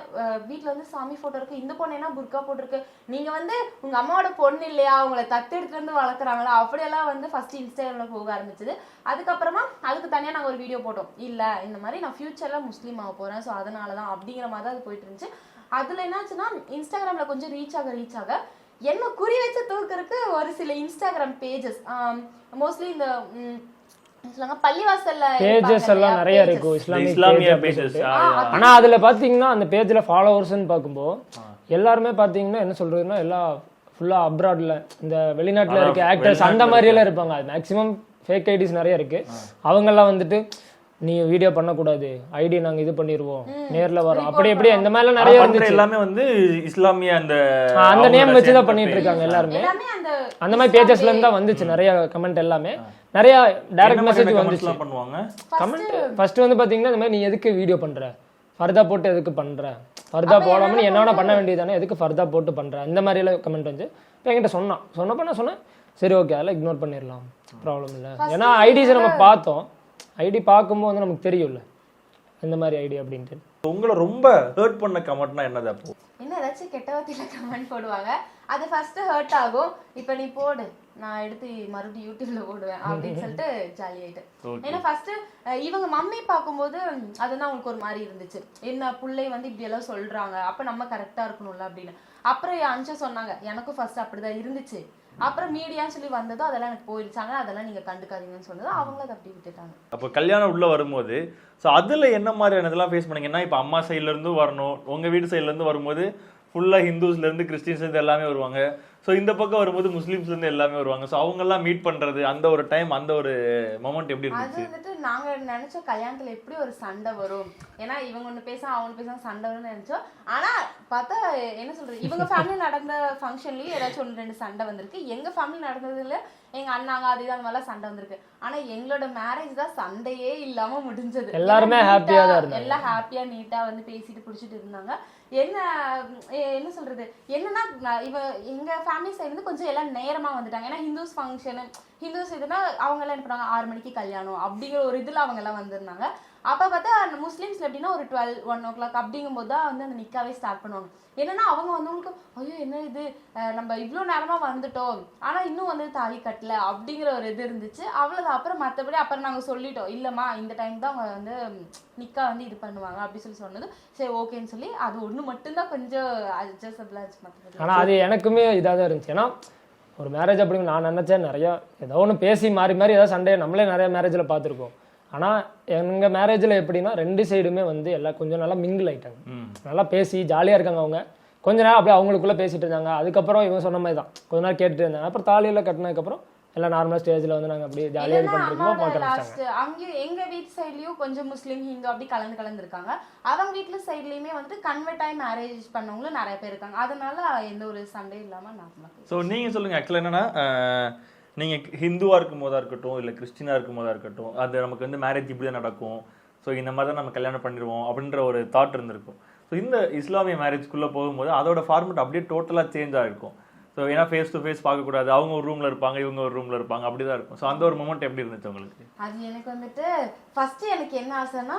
வீட்டில் வந்து சாமி ஃபோட்டோ இருக்கு. இந்த பொண்ணு என்ன புர்கா போட்டிருக்கு? நீங்கள் வந்து உங்கள் அம்மாவோட பொண்ணு இல்லையா? அவங்கள தத்தெடுத்துட்டு வந்து வளர்க்குறாங்களா? அப்படியெல்லாம் வந்து ஃபர்ஸ்ட் இன்ஸ்டாகிராமில் போக ஆரம்பிச்சது. அதுக்கப்புறமா அதுக்கு தனியாக நாங்கள் ஒரு வீடியோ போட்டோம். இல்லை இந்த மாதிரி நான் ஃபியூச்சரில் முஸ்லீம் ஆக போகிறேன் ஸோ அதனால தான் அப்படிங்கிற மாதிரி தான் அது போயிட்டு இருந்துச்சு. அதில் என்னாச்சுன்னா இன்ஸ்டாகிராமில் கொஞ்சம் ரீச் ஆக ரீச் ஆக என்ன குறி வச்சு தூக்குறதுக்கு ஒரு சில இன்ஸ்டாகிராம் பேஜஸ் மோஸ்ட்லி இந்த பேஜஸ் எல்லாம் நிறைய. இருக்கும் இஸ்லாமிய பேஜஸ். ஆனா அதுல பாத்தீங்கன்னா அந்த பேஜ்ல ஃபாலோவர்ஸ்னு பார்க்கும்போது எல்லாருமே பாத்தீங்கன்னா என்ன சொல்றதுன்னா எல்லா ஃபுல்லா அப்ராட்ல இந்த வெளிநாட்டுல இருக்க ஆக்டர்ஸ் அந்த மாதிரி எல்லாம் இருப்பாங்க. மேக்ஸிமம் ஃபேக் ஐடிஸ் நிறைய இருக்கு. அவங்க எல்லாம் வந்துட்டு நீ வீடியோ பண்ணக்கூடாது. ஐடி நாங்க இது பண்ணிடுவோம் நேர்ல வரோம். அப்படி எப்படி இந்த மாதிரி நிறைய இருந்துச்சு. எல்லாமே வந்து இஸ்லாமிய அந்த அந்த நேம் வச்சு தான் பண்ணிட்டு இருக்காங்க எல்லாருமே. எல்லாமே அந்த அந்த மாதிரி பேஜஸ்ல இருந்து தான் வந்துச்சு. நிறைய கமெண்ட் எல்லாமே. நிறைய டைரக்ட் என்ன மெசேஜ் வந்துச்சு. பண்ணுவாங்க? கமெண்ட் ஃபர்ஸ்ட் வந்து பாத்தீங்கன்னா இந்த மாதிரி நீ எதுக்கு வீடியோ பண்ற? ஃபர்தா போட்டு எதுக்கு பண்ற? ஃபர்தா போடாம நீ என்ன பண்ண வேண்டியதானே எதுக்கு ஃபர்தா போட்டு பண்ற? இந்த மாதிரி எல்லாம் கமெண்ட் வந்து. இப்போ என்கிட்ட சொன்னான். சொன்னப்ப நான் சொன்னேன். சரி ஓகே அதெல்லாம் இக்னோர் பண்ணிடலாம் ப்ராப்ளம் இல்லை. ஏன்னா ஐடிஸை நம்ம பார்த்தோம். ஐடி பார்க்கும்போது வந்து நமக்கு தெரியும்ல. இந்த மாதிரி ஐடி அப்படின்ட்டு. உங்களை ரொம்ப ஹர்ட் பண்ண கமெண்ட்னா என்னது அப்போ? என்ன ஏதாச்சும் கெட்ட வார்த்தையில கமெண்ட் போடுவாங்க? அது ஃபர்ஸ்ட் ஹர்ட் ஆகும். இப்போ நீ போடு. நான் எடுத்து மறுபடியும் யூடியூப்ல போடுவேன் அப்படின்னு சொல்லிட்டு ஜாலி ஆயிட்டேன் ஏன்னா ஃபர்ஸ்ட் இவங்க மம்மி பார்க்கும்போது அதுதான் அவங்களுக்கு ஒரு மாதிரி இருந்துச்சு. என்ன பிள்ளை வந்து இப்படி எல்லாம் சொல்றாங்க? அப்ப நம்ம கரெக்டா இருக்கணும்ல அப்படின்னு. அப்புறம் என் அஞ்சா சொன்னாங்க எனக்கும் ஃபர்ஸ்ட் அப்படிதான் இருந்துச்சு. அப்புறம் மீடியான்னு சொல்லி வந்ததும் அதெல்லாம் எனக்கு போயிடுச்சாங்க. அதெல்லாம் நீங்க கண்டுக்காதீங்கன்னு சொன்னது அவங்களும் அதை அப்படி விட்டுட்டாங்க. அப்போ கல்யாணம் உள்ள வரும்போது ஸோ அதுல என்ன மாதிரியான இதெல்லாம் ஃபேஸ் பண்ணீங்கன்னா இப்போ அம்மா சைடுல இருந்து வரணும். உங்க வீட்டு சைடுல இருந்து வரும்போது ஃபுல்லா ஹிந்துஸ்ல இருந்து கிறிஸ்டின்ஸ்ல இருந்து எல்லாமே வருவாங்க. ஸோ இந்த பக்கம் வரும்போது முஸ்லீம்ஸ்ல இருந்து எல்லாமே வருவாங்க. ஸோ அவங்க எல்லாம் மீட் பண்றது அந்த ஒரு டைம் அந்த ஒரு மொமெண்ட் எப்படி இருந்துச்சு? வந்துட்டு நாங்க நினைச்சோம் கல்யாணத்துல எப்படி ஒரு சண்டை வரும்? ஏன்னா இவங்க ஒண்ணு பேச அவங்க பேச சண்டை வரும்னு நினைச்சோம். ஆனா பார்த்தா என்ன சொல்றது? இவங்க ஃபேமிலி நடந்த ஃபங்க்ஷன்லயும் ஏதாச்சும் ஒன்று ரெண்டு சண்டை வந்திருக்கு. எங்க ஃபேமிலி நடந்ததில் எங்க அண்ணாங்க அது இது அந்த மாதிரிலாம் சண்டை வந்திருக்கு. ஆனா எங்களோட மேரேஜ் தான் சண்டையே இல்லாம முடிஞ்சது. எல்லாருமே happy-ஆ தான். எல்லாம் ஹாப்பியா நீட்டா வந்து பேசிட்டு புடிச்சிட்டு இருந்தாங்க. என்ன என்ன சொல்றது? என்னன்னா இவ எங்க ஃபேமிலி சைடு வந்து கொஞ்சம் எல்லாம் நேரமா வந்துட்டாங்க. ஏன்னா ஹிந்துஸ் ஃபங்க்ஷனு ஹிந்துஸ் இதுனா அவங்க எல்லாம் என்ன பண்ணுவாங்க? ஆறு மணிக்கு கல்யாணம் அப்படிங்கிற ஒரு இதுல அவங்க எல்லாம் வந்திருந்தாங்க. அப்போ பார்த்தா அந்த முஸ்லீம்ஸ்ல எப்படின்னா ஒரு டுவெல் ஒன் ஓ கிளாக் அப்படிங்கும்போது தான் வந்து அந்த நிக்காவே ஸ்டார்ட் பண்ணுவாங்க. என்னன்னா அவங்க வந்தவங்களுக்கு ஐயோ என்ன இது? நம்ம இவ்வளோ நேரமாக வந்துட்டோம். ஆனால் இன்னும் வந்து தாலி கட்டல. அப்படிங்கிற ஒரு இது இருந்துச்சு. அவ்வளோதான் அப்புறம் மற்றபடி அப்புறம் நாங்கள் சொல்லிட்டோம். இல்லைம்மா இந்த டைம் தான் அவங்க வந்து நிக்கா வந்து இது பண்ணுவாங்க. அப்படி சொல்லி சொன்னது சரி ஓகேன்னு சொல்லி அது ஒன்று மட்டும்தான் கொஞ்சம் அட்ஜஸ்டபிளாக இருந்துச்சு ஆனால் அது எனக்குமே இதாக தான் இருந்துச்சு. ஏன்னா ஒரு மேரேஜ் அப்படின்னு நான் நினச்சேன் நிறையா ஏதோ ஒன்று பேசி மாறி மாறி ஏதாவது சண்டே நம்மளே நிறைய மேரேஜில் பார்த்துருக்கோம் ஆனால் எங்கள் மேரேஜில் எப்படின்னா ரெண்டு சைடுமே வந்து எல்லாம் கொஞ்சம் நல்லா மிங்கிள் ஆயிட்டாங்க. நல்லா பேசி ஜாலியாக இருக்காங்க அவங்க. கொஞ்ச நேரம் அப்படியே அவங்களுக்குள்ளே பேசிட்டு இருந்தாங்க. அதுக்கப்புறம் இவங்க சொன்ன மாதிரி தான். கொஞ்ச நேரம் கேட்டுட்டு இருந்தாங்க. அப்புறம் தாலியில் கட்டினதுக்கப்புறம் எல்லாம் நார்மலாக ஸ்டேஜில் வந்து நாங்கள் அப்படியே ஜாலியாக இது பண்ணிருக்கோம் லாஸ்ட் அங்கேயும் எங்க வீட்டு சைட்லயும் கொஞ்சம் முஸ்லீம் ஹிந்து அப்படி கலந்து கலந்து இருக்காங்க. அவங்க வீட்டுல சைட்லயுமே வந்துட்டு கன்வெர்ட் ஆகி மேரேஜ் பண்ணவங்களும் நிறைய பேர் இருக்காங்க. அதனால எந்த ஒரு சண்டையும் இல்லாம நார்மலா ஸோ நீங்க சொல்லுங்க. ஆக்சுவலாக என்னன்னா நீங்கள் ஹிந்துவாக இருக்கும் போதாக இருக்கட்டும் இல்லை கிறிஸ்டினாக இருக்கும் போதாக இருக்கட்டும் அது நமக்கு வந்து மேரேஜ் இப்படி தான் நடக்கும். ஸோ இந்த மாதிரி தான் நம்ம கல்யாணம் பண்ணிடுவோம் அப்படின்ற ஒரு தாட் இருந்திருக்கும். ஸோ இந்த இஸ்லாமிய மேரேஜ்க்குள்ளே போகும்போது அதோட ஃபார்மெட் அப்படியே டோட்டலாக சேஞ்ச் ஆகிருக்கும் ஸோ ஏன்னா ஃபேஸ் டு ஃபேஸ் பார்க்கக்கூடாது. அவங்க ஒரு ரூமில் இருப்பாங்க இவங்க ஒரு ரூமில் இருப்பாங்க. அப்படிதான் இருக்கும். ஸோ அந்த ஒரு மூமெண்ட் எப்படி இருந்துச்சு உங்களுக்கு? அது எனக்கு வந்துட்டு ஃபஸ்ட்டு எனக்கு என்ன ஆசைன்னா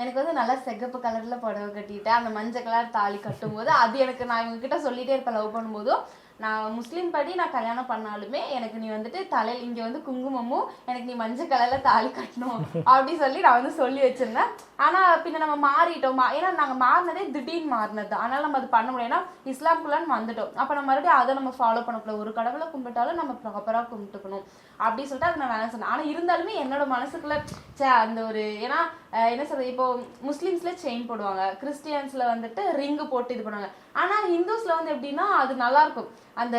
எனக்கு வந்து நல்லா செகப்பு கலரில் புடவை கட்டிட்டு அந்த மஞ்சள் கலர் தாலி கட்டும்போது அது எனக்கு நான் இவங்க கிட்ட சொல்லிகிட்டே இருப்பேன் லவ் பண்ணும்போதும். நான் முஸ்லீம் படி நான் கல்யாணம் பண்ணாலுமே எனக்கு நீ வந்துட்டு தலையில் இங்கே வந்து குங்குமமும் எனக்கு நீ மஞ்சள் கலரில் தாலி கட்டணும் அப்படி சொல்லி நான் வந்து சொல்லி வச்சுருந்தேன். ஆனால் பின்ன நம்ம மாறிட்டோம். மா- ஏன்னா நாங்கள் மாறினதே திடீர்னு மாறினது. அதனால் நம்ம அது பண்ண முடியும் ஏன்னா இஸ்லாம்குள்ளான்னு வந்துட்டோம். அப்போ நம்ம மறுபடியும் அதை நம்ம ஃபாலோ பண்ணக்கூடாது. ஒரு கடவுளை கும்பிட்டாலும் நம்ம ப்ராப்பராக கும்பிட்டுக்கணும். அப்படின்னு சொல்லிட்டு அதை நான் வேலை சொன்னேன் ஆனால் இருந்தாலுமே என்னோட மனசுக்குள்ள சே அந்த ஒரு ஏன்னா என்ன சொல்றது இப்போ முஸ்லீம்ஸ்ல செயின் போடுவாங்க. கிறிஸ்டியன்ஸ்ல வந்துட்டு ரிங்கு போட்டு இது பண்ணுவாங்க. ஆனா ஹிந்துஸ்ல வந்து எப்படின்னா அது நல்லா இருக்கும் அந்த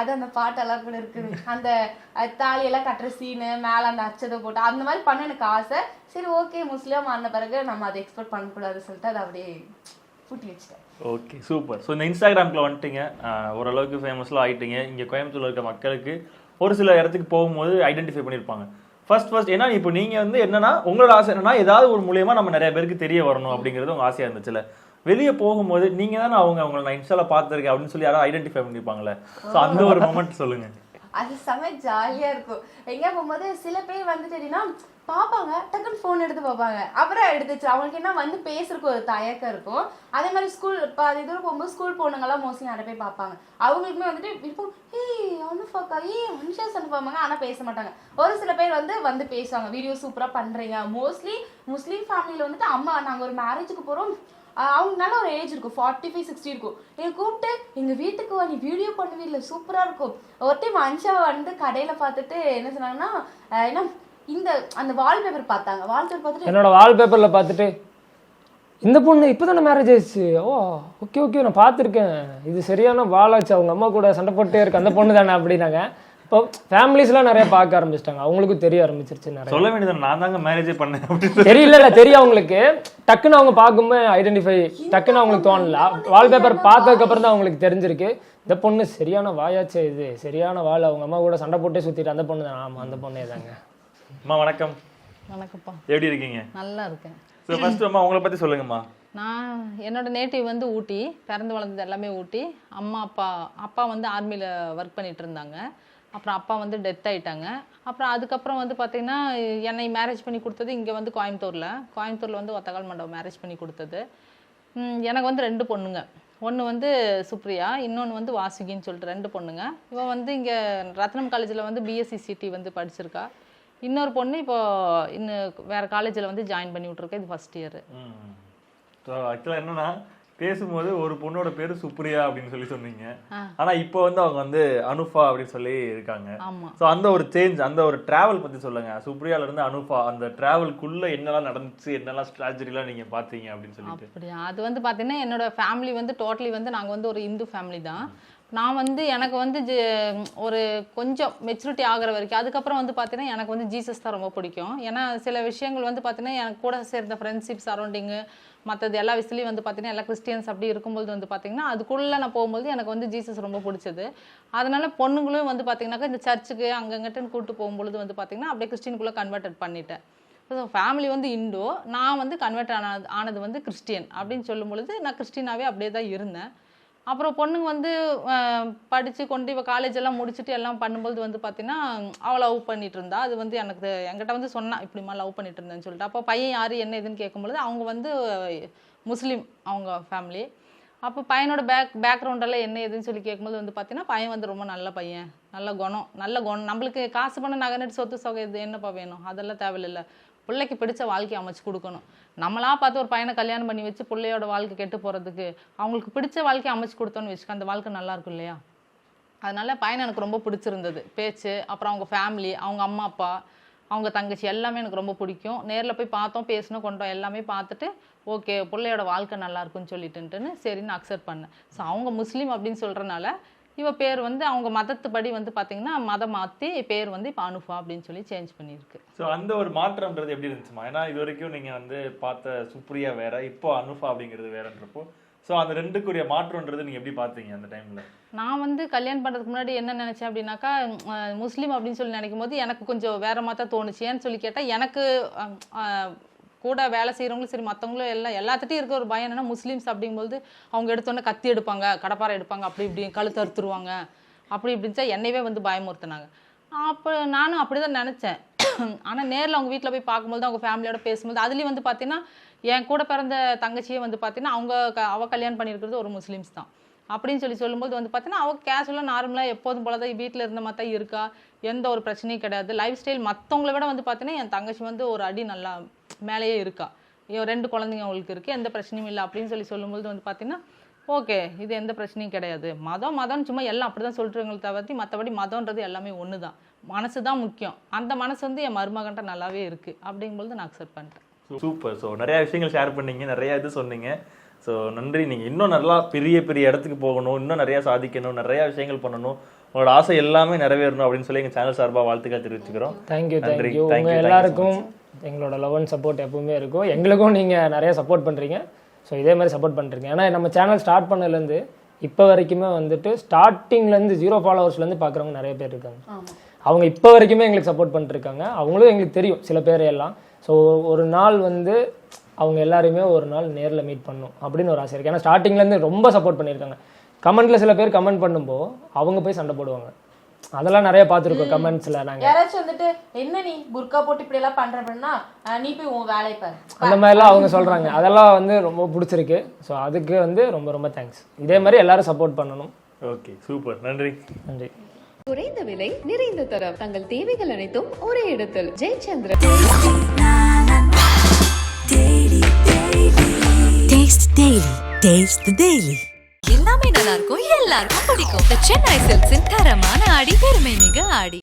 அது அந்த பாட்டெல்லாம் கூட இருக்குது. அந்த தாலியெல்லாம் கட்டுற சீனு மேல அந்த அச்சதை போட்டு அந்த மாதிரி பண்ண எனக்கு ஆசை. சரி ஓகே முஸ்லீம் ஆன பிறகு நம்ம அதை எக்ஸ்போர்ட் பண்ணக்கூடாதுன்னு சொல்லிட்டு அதை அப்படியே பூட்டி வச்சுட்டேன். ஓகே சூப்பர் ஸோ இந்த இன்ஸ்டாகிராம்ல வந்துட்டீங்க. ஓரளவுக்கு ஃபேமஸ்லாம் ஆயிட்டீங்க. இங்க கோயம்புத்தூர்ல இருக்க மக்களுக்கு ஒரு சில இடத்துக்கு போகும்போது ஐடென்டிஃபை பண்ணியிருப்பாங்க ஃபர்ஸ்ட் ஃபர்ஸ்ட் ஏன்னா இப்போ நீங்கள் வந்து என்னன்னா உங்களோட ஆசை என்னன்னா ஏதாவது ஒரு மூலியமா நம்ம நிறைய பேருக்கு தெரிய வரணும் அப்படிங்கிறது உங்கள் ஆசையாக இருந்துச்சுல வெளியே போகும்போது நீங்க தானே அவங்க அவங்களை நான் இன்ஸ்டால பார்த்துருக்கேன் அப்படின்னு சொல்லி யாராவது ஐடென்டிஃபை பண்ணிருப்பாங்களே ஸோ அந்த ஒரு மொமெண்ட் சொல்லுங்க. அது செம ஜாலியா இருக்கும். எங்க போகும்போது சில பேர் வந்துட்டு எப்படின்னா பார்ப்பாங்க டக்குன்னு ஃபோன் எடுத்து பார்ப்பாங்க அப்புறம் எடுத்துச்சு. அவங்களுக்கு என்ன வந்து பேசுறதுக்கு ஒரு தயக்கம் இருக்கும். அதே மாதிரி ஸ்கூல் இப்போ அது இதில் போகும்போது ஸ்கூல் போனவங்கலாம் மோஸ்ட்லி நிறைய பேர் பார்ப்பாங்க. அவங்களுக்குமே வந்துட்டு இப்போ ஏய் அனுஃபாக்கா ஏய் அனுஷாஸ் அனுப்பாங்க ஆனால் பேச மாட்டாங்க. ஒரு சில பேர் வந்து வந்து பேசுவாங்க. வீடியோ சூப்பராக பண்ணுறீங்க மோஸ்ட்லி முஸ்லீம் ஃபேமிலியில் வந்துட்டு அம்மா நாங்கள் ஒரு மேரேஜுக்கு போகிறோம் அவங்கனால ஒரு ஏஜ் இருக்கும். ஃபார்ட்டி ஃபைவ் சிக்ஸ்டி இருக்கும். என்னை கூப்பிட்டு எங்க வீட்டுக்கு வா நீ வீடியோ பண்ணுவே இல்லை சூப்பரா இருக்கும். ஒரு டைம் அன்ஷா வந்து கடையில பார்த்துட்டு என்ன சொன்னாங்கன்னா என்ன இந்த அந்த வால்பேப்பர் பார்த்தாங்க. வால்பேப்பர் பார்த்துட்டு என்னோட வால்பேப்பரில் பார்த்துட்டு இந்த பொண்ணு இப்போ தானே மேரேஜ் ஆயிடுச்சு? ஓ ஓகே ஓகே நான் பார்த்துருக்கேன். இது சரியான வாழாச்சு அவங்க அம்மா கூட சண்டை போட்டே இருக்கு. அந்த பொண்ணு தானே அப்படின்னாங்க. இப்போ ஃபேமிலிஸ்லாம் நிறைய பார்க்க ஆரம்பிச்சிட்டாங்க. அவங்களுக்கும் தெரிய ஆரம்பிச்சிருச்சு நிறைய. சொல்ல வேண்டியது நான் தாங்க மேரேஜே பண்ணேன் அப்படின்னு. தெரியல இல்ல தெரியும் அவங்களுக்கு. டக்குன்னு அவங்க பார்க்கும்போது ஐடென்டிஃபை டக்குன்னு அவங்களுக்கு தோணல. வால்பேப்பர் பார்த்ததுக்கு அப்புறம் தான் அவங்களுக்கு தெரிஞ்சிருக்கு. இந்த பொண்ணு சரியான வாயாச்சே இது. சரியான வாள் அவங்க அம்மா கூட சண்டை போட்டே சுத்திட்டு அந்த பொண்ணு தான். ஆமா அந்த பொண்ணே தாங்க. அம்மா வணக்கம். வணக்கம்ப்பா. எப்படி இருக்கீங்க? நல்லா இருக்கேன். ஸோ ஃபர்ஸ்ட் அம்மா உங்களை பத்தி சொல்லுங்கம்மா. நான் என்னோட நேட்டிவ் வந்து ஊட்டி பிறந்து வளர்ந்தது எல்லாமே ஊட்டி. அம்மா அப்பா அப்பா வந்து ஆர்மியில் ஒர்க் பண்ணிட்டு இருந்தாங்க. அப்புறம் அப்பா வந்து டெத் ஆயிட்டாங்க. அப்புறம் அதுக்கப்புறம் வந்து பார்த்தீங்கன்னா என்னை மேரேஜ் பண்ணி கொடுத்தது இங்கே வந்து கோயம்புத்தூரில். கோயம்புத்தூரில் வந்து ஒத்தக்கால் மண்டபம் மேரேஜ் பண்ணி கொடுத்தது. எனக்கு வந்து ரெண்டு பொண்ணுங்க. ஒன்று வந்து சுப்ரியா இன்னொன்று வந்து வாசுகின்னு சொல்லிட்டு ரெண்டு பொண்ணுங்க. இவன் வந்து இங்கே ரத்னம் காலேஜில் வந்து பிஎஸ்சி சிடி வந்து படிச்சிருக்கா. இன்னொரு பொண்ணு இப்போ இன்னும் வேறு காலேஜில் வந்து ஜாயின் பண்ணி விட்ருக்கேன் இது ஃபஸ்ட் இயர் ஸோ ஆக்சுவலாக என்னன்னா பேசும்போது ஒரு பொண்ணோட பேரு சுப்ரியா அப்படின்னு சொல்லி சொன்னீங்க. ஆனா இப்போ வந்து அவங்க வந்து அனுஃபா அப்படின்னு சொல்லி இருக்காங்க. ஸோ அந்த ஒரு சேஞ்ச் அந்த ஒரு டிராவல் பத்தி சொல்லுங்க. சுப்ரியால இருந்து அனுஃபா அந்த டிராவலுக்குள்ள என்னெல்லாம் நடந்துச்சு என்னெல்லாம் ஸ்ட்ராட்டஜிலாம் நீங்க பாத்தீங்க அப்படின்னு சொல்லிட்டு. அப்படியா? அது வந்து பார்த்தீங்கன்னா என்னோட ஃபேமிலி வந்து டோட்டலி வந்து நாங்கள் வந்து ஒரு இந்து ஃபேமிலி தான். நான் வந்து எனக்கு வந்து ஜெ- ஒரு கொஞ்சம் மெச்சூரிட்டி ஆகிற வரைக்கும் அதுக்கப்புறம் வந்து பார்த்தீங்கன்னா எனக்கு வந்து ஜீசஸ் தான் ரொம்ப பிடிக்கும். ஏன்னா சில விஷயங்கள் வந்து பார்த்தீங்கன்னா எனக்கு கூட சேர்ந்த ஃப்ரெண்ட்ஷிப் சரௌண்டிங்கு மற்றது எல்லா விஷயத்துலையும் வந்து பார்த்தீங்கன்னா எல்லா கிறிஸ்டியன்ஸ் அப்படி இருக்கும்போது வந்து பார்த்தீங்கன்னா அதுக்குள்ளே நான் போகும்போது எனக்கு வந்து ஜீசஸ் ரொம்ப பிடிச்சது. அதனால் பொண்ணுங்களும் வந்து பார்த்தீங்கன்னாக்கா இந்த சர்ச்சுக்கு அங்கங்கிட்டன்னு கூப்பிட்டு போகும்பொழுது வந்து பார்த்தீங்கன்னா அப்படியே கிறிஸ்டின்குள்ளே கன்வெர்ட்டட் பண்ணிட்டேன். ஸோ ஃபேமிலி வந்து இண்டோ நான் வந்து கன்வெர்ட் ஆனது ஆனது வந்து கிறிஸ்டியன் அப்படின்னு சொல்லும் பொழுது நான் கிறிஸ்டினாவே அப்படியே தான் இருந்தேன். அப்புறம் பொண்ணுங்க வந்து படித்து கொண்டு இப்போ காலேஜ் எல்லாம் முடிச்சுட்டு எல்லாம் பண்ணும்போது வந்து பார்த்தீங்கன்னா அவள் லவ் பண்ணிட்டு இருந்தா. அது வந்து எனக்கு என்கிட்ட வந்து சொன்னா இப்படிமா லவ் பண்ணிட்டு இருந்தேன்னு சொல்லிட்டு. அப்போ பையன் யார் என்ன ஏதுன்னு கேட்கும்பொழுது அவங்க வந்து முஸ்லீம் அவங்க ஃபேமிலி அப்போ பையனோட பேக் பேக்ரவுண்டெல்லாம் என்ன ஏதுன்னு சொல்லி கேட்கும்போது வந்து பார்த்தீங்கன்னா பையன் வந்து ரொம்ப நல்ல பையன். நல்ல குணம் நல்ல குணம். நம்மளுக்கு காசு பண்ண நகை நட்டு சொத்து சொகை இது என்னப்பா வேணும்? அதெல்லாம் தேவையில்லை. பிள்ளைக்கு பிடிச்ச வாழ்க்கையை அமைச்சு கொடுக்கணும். நம்மளா பார்த்து ஒரு பையனை கல்யாணம் பண்ணி வச்சு பிள்ளையோட வாழ்க்கை கெட்டு போகிறதுக்கு அவங்களுக்கு பிடிச்ச வாழ்க்கையை அமைச்சு கொடுத்தோன்னு வச்சுக்க அந்த வாழ்க்கை நல்லா இருக்கும் இல்லையா? அதனால பையனை எனக்கு ரொம்ப பிடிச்சிருந்தது. பேச்சு அப்புறம் அவங்க ஃபேமிலி அவங்க அம்மா அப்பா அவங்க தங்கச்சி எல்லாமே எனக்கு ரொம்ப பிடிக்கும். நேரில் போய் பார்த்தோம் பேசினோம் கொண்டோம் எல்லாமே பார்த்துட்டு ஓகே பிள்ளையோட வாழ்க்கை நல்லா இருக்குன்னு சொல்லிட்டுன்ட்டுன்னு சரின்னு அக்செப்ட் பண்ணேன். ஸோ அவங்க முஸ்லீம் அப்படின்னு சொல்கிறனால இவ பேர் வந்து அவங்க மதத்துப்படி வந்து பார்த்தீங்கன்னா மதம் மாற்றி பேர் வந்து இப்போ அனுஃபா அப்படின்னு சொல்லி சேஞ்ச் பண்ணியிருக்கு. ஸோ அந்த ஒரு மாற்றம்ன்றது எப்படி இருந்துச்சுமா? ஏன்னா இது வரைக்கும் நீங்க வந்து பார்த்த சுப்ரியா வேற இப்போ அனுஃபா அப்படிங்கிறது வேறன்றப்போ ஸோ அந்த ரெண்டுக்குரிய மாற்றம்ன்றது நீங்க எப்படி பார்த்தீங்க அந்த டைம்ல நான் வந்து கல்யாணம் பண்ணுறதுக்கு முன்னாடி என்ன நினச்சேன் அப்படின்னாக்கா முஸ்லீம் அப்படின்னு சொல்லி நினைக்கும் போது எனக்கு கொஞ்சம் வேற மாதிரி தோணுச்சு. ஏன்னு சொல்லி கேட்டால் எனக்கு கூட வேலை செய்கிறவங்களும் சரி மற்றவங்களும் எல்லாம் எல்லாத்துட்டையும் இருக்க ஒரு பயம் என்னென்னா முஸ்லீம்ஸ் அப்படிங்கும்போது அவங்க எடுத்தோன்னே கத்தி எடுப்பாங்க கடப்பாரை எடுப்பாங்க அப்படி இப்படி கழுத்து அறுத்துருவாங்க. அப்படி இப்படிச்சா என்னையவே வந்து பயமுறுத்தினாங்க. அப்போ நானும் அப்படி தான் நினச்சேன். ஆனால் நேரில் அவங்க வீட்டில் போய் பார்க்கும்போது அவங்க ஃபேமிலியோட பேசும்போது அதுலேயும் வந்து பார்த்தீங்கன்னா என் கூட பிறந்த தங்கச்சியே வந்து பார்த்தீங்கன்னா அவங்க க- அவ கல்யாணம் பண்ணியிருக்கிறது ஒரு முஸ்லீம்ஸ் தான். அப்படின்னு சொல்லி சொல்லும்போது வந்து பார்த்தீங்கன்னா அவள் கேஷுவலாக நார்மலாக எப்போதும் போல தான் வீட்டில் இருந்த மாதிரி தான் இருக்கா? எந்த ஒரு பிரச்சனையும் கிடையாது. லைஃப் ஸ்டைல் மற்றவங்கள விட வந்து பார்த்தீங்கன்னா என் தங்கச்சி வந்து ஒரு அடி நல்லா மேலேயே இருக்கா? ஐயோ ரெண்டு குழந்தைங்க அவங்களுக்கு இருக்குது எந்த பிரச்சனையும் இல்லை அப்படின்னு சொல்லி சொல்லும்போது வந்து பார்த்தீங்கன்னா ஓகே இது எந்த பிரச்சனையும் கிடையாது. மதம் மதம் சும்மா எல்லாம் அப்படி தான் சொல்கிறவங்களை தவிர்த்து மற்றபடி மதம்ன்றது எல்லாமே ஒன்று தான் மனசு தான் முக்கியம். அந்த மனசு வந்து என் மருமகன்ட்ட நல்லாவே இருக்குது அப்படிங்கும்போது நான் அக்செப்ட் பண்ணிட்டேன். சூப்பர் ஸோ நிறைய விஷயங்கள் ஷேர் பண்ணீங்க நிறைய இது சொன்னீங்க. ஸோ நன்றி. நீங்க இன்னும் நல்லா பெரிய பெரிய இடத்துக்கு போகணும் இன்னும் நிறைய சாதிக்கணும் நிறைய விஷயங்கள் பண்ணணும். உங்களோட ஆசை எல்லாமே நிறைவேறணும் அப்படின்னு சொல்லி எங்க சேனல் சார்பா வாழ்த்துக்கள் தெரிவிச்சுக்கிறோம். Thank you. Thank you Thank உங்க you, thank you so எல்லாருக்கும் எங்களோட லவ் அண்ட் சப்போர்ட் எப்பவுமே இருக்கும். எங்களுக்கும் நீங்க நிறைய சப்போர்ட் பண்றீங்க. ஸோ இதே மாதிரி சப்போர்ட் பண்றீங்க. ஏன்னா நம்ம சேனல் ஸ்டார்ட் பண்ணதுலேருந்து இப்போ வரைக்குமே வந்துட்டு ஸ்டார்டிங்லேருந்து ஜீரோ ஃபாலோவர்ஸ்லேருந்து பார்க்குறவங்க நிறைய பேர் இருக்காங்க. அவங்க இப்போ வரைக்குமே எங்களுக்கு சப்போர்ட் பண்ணிருக்காங்க அவங்களும் எங்களுக்கு தெரியும் சில பேர் எல்லாம். ஸோ ஒரு நாள் வந்து அவங்க எல்லாரையுமே ஒரு நாள் நேரில் மீட் பண்ணும் அப்படின்னு ஒரு ஆசை இருக்கு. ஏன்னா ஸ்டார்டிங்லேருந்து ரொம்ப சப்போர்ட் பண்ணியிருக்காங்க. கமெண்ட்ல சில பேர் கமெண்ட் பண்ணும்போது அவங்க போய் சண்டை போடுவாங்க. அதெல்லாம் நிறைய பார்த்துருக்கோம் கமெண்ட்ஸில் நாங்கள் யாராச்சும் வந்துட்டு என்ன நீ புர்கா போட்டு இப்படி எல்லாம் பண்ற அப்படின்னா நீ போய் உன் வேலையை பாரு. அந்த மாதிரிலாம் அவங்க சொல்றாங்க. அதெல்லாம் வந்து ரொம்ப பிடிச்சிருக்கு. ஸோ அதுக்கு வந்து ரொம்ப ரொம்ப தேங்க்ஸ் இதே மாதிரி எல்லாரும் சப்போர்ட் பண்ணணும். ஓகே சூப்பர் நன்றி. நன்றி. குறைந்த விலை நிறைந்த தரம் தங்கள் தேவைகள் அனைத்தும் ஒரே இடத்தில் Jayachandran Taste Daily. Taste the Daily. எல்லாமே நல்லா இருக்கும் எல்லாருக்கும் பிடிக்கும் சென்னை சில்க்ஸின் தரமான ஆடி பெருமை மிக ஆடி